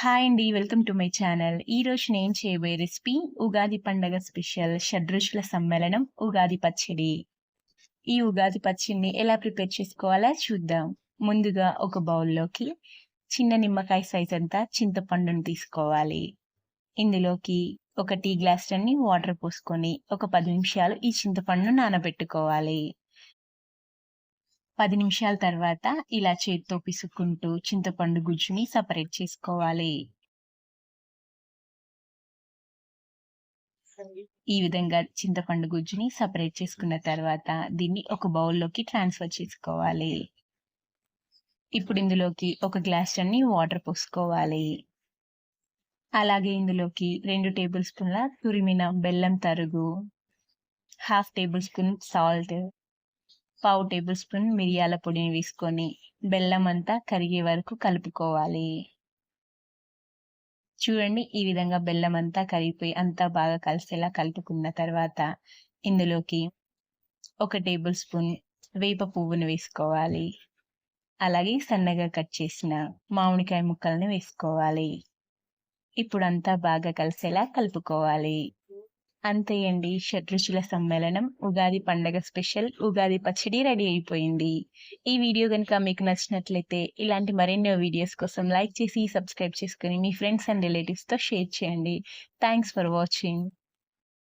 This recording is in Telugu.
హాయ్ అండి. Welcome to my channel. ఈ రోజు నేను చేయబోయే రెసిపీ ఉగాది పండగ స్పెషల్ షడ్రుచుల సమ్మేళనం ఉగాది పచ్చడి. ఈ ఉగాది పచ్చడిని ఎలా ప్రిపేర్ చేసుకోవాలో చూద్దాం. ముందుగా ఒక బౌల్‌లోకి చిన్న నిమ్మకాయ సైజ్ అంతా చింతపండుని తీసుకోవాలి. ఇందులోకి ఒక టీ గ్లాస్ అన్ని వాటర్ పోసుకొని ఒక పది నిమిషాలు ఈ చింతపండును నానబెట్టుకోవాలి. పది నిమిషాల తర్వాత ఇలా చేతితో పిసుక్కుంటూ చింతపండు గుజ్జుని సపరేట్ చేసుకోవాలి. ఈ విధంగా చింతపండు గుజ్జుని సపరేట్ చేసుకున్న తర్వాత దీన్ని ఒక బౌల్‌లోకి ట్రాన్స్‌ఫర్ చేసుకోవాలి. ఇప్పుడు ఇందులోకి ఒక గ్లాస్ అన్ని వాటర్ పోసుకోవాలి. అలాగే ఇందులోకి రెండు టేబుల్ స్పూన్ల తురిమిన బెల్లం తరుగు, హాఫ్ టేబుల్ స్పూన్ సాల్ట్, పావు టేబుల్ స్పూన్ మిరియాల పొడిని వేసుకొని బెల్లం అంతా కరిగే వరకు కలుపుకోవాలి. చూడండి ఈ విధంగా బెల్లం అంతా కరిగిపోయి అంతా బాగా కలిసేలా కలుపుకున్న తర్వాత ఇందులోకి ఒక టేబుల్ స్పూన్ వేప పువ్వును వేసుకోవాలి. అలాగే సన్నగా కట్ చేసిన మామిడికాయ ముక్కల్ని వేసుకోవాలి. ఇప్పుడంతా బాగా కలిసేలా కలుపుకోవాలి. అంతే అండి షడ్రుచుల సమ్మేళనం ఉగాది పండగ స్పెషల్ ఉగాది పచ్చడి రెడీ అయిపోయింది. ఈ వీడియో కనుక మీకు నచ్చినట్లయితే ఇలాంటి మరెన్నో వీడియోస్ కోసం లైక్ చేసి, సబ్స్క్రైబ్ చేసుకొని మీ ఫ్రెండ్స్ అండ్ రిలేటివ్స్‌తో షేర్ చేయండి. Thanks for watching.